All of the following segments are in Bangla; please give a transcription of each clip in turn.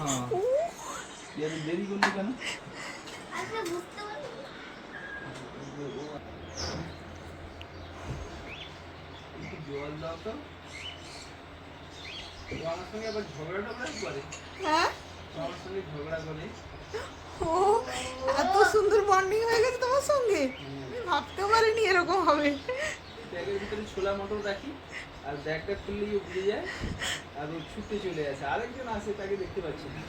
হ্যাঁ। এত দেরি করলি কেন? জল দাও তো। আমার সঙ্গে আবার ঝগড়া টগড়া করে হ্যাঁ? আমার সঙ্গে ঝগড়া করে। ও এত সুন্দর বন্ডিং হয়ে গেছে তোমার সঙ্গে? ভাবতেও পারিনি এরকম হবে। ছোলা মটর রাখি আর ব্যাগটা খুললেই বুঝে যায় আর ও ছুটে চলে আসে। আরেকজন আসে তাকে দেখতে পাচ্ছি না।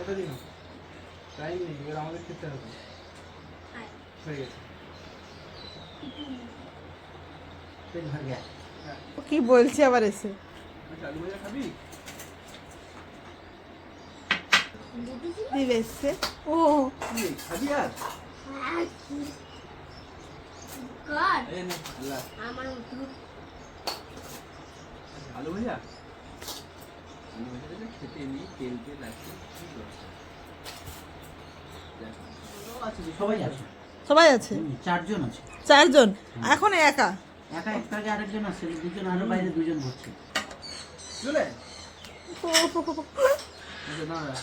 ওটা দিন টাইম নেই এবার আমাদের খেতে হবে। হয়ে গেছে। হ্যাঁ। ও কি বলছে আবার এসে? আচ্ছা, আলু ভাজা খাবি? এসছে। আলু ভাজা আলু ভাজাটা খেতে নেই তেল সবাই আছে সবাই আছে চারজন আছে চারজন এখন একা একা একটা আগে আরেকজন আছে দুজন আরও বাইরে দুজন হচ্ছে চলে ও, আচ্ছা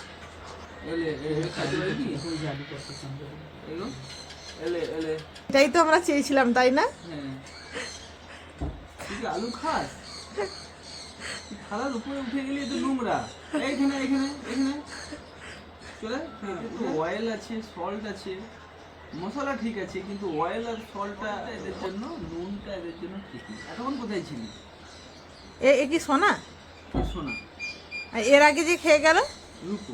এলে এলে খাইতে পারি কি ওই আলু কষা সঙ্গে। এলে এটাই তো আমরা চেয়েছিলাম তাই না? হ্যাঁ। আলু খাস? তুই থালার উপরে উঠে গেলি তো নোংরা। এইখানে এখানে চলে অয়েল আছে সল্ট আছে। মশলা ঠিক আছে কিন্তু অয়েল আর সল্টটা এদের জন্য নুনটা এদের জন্য ঠিক নেই এতক্ষণ কোথায় ছিলি? এ কি সোনা? আর এর আগে যে খেয়ে গেল? রূপো।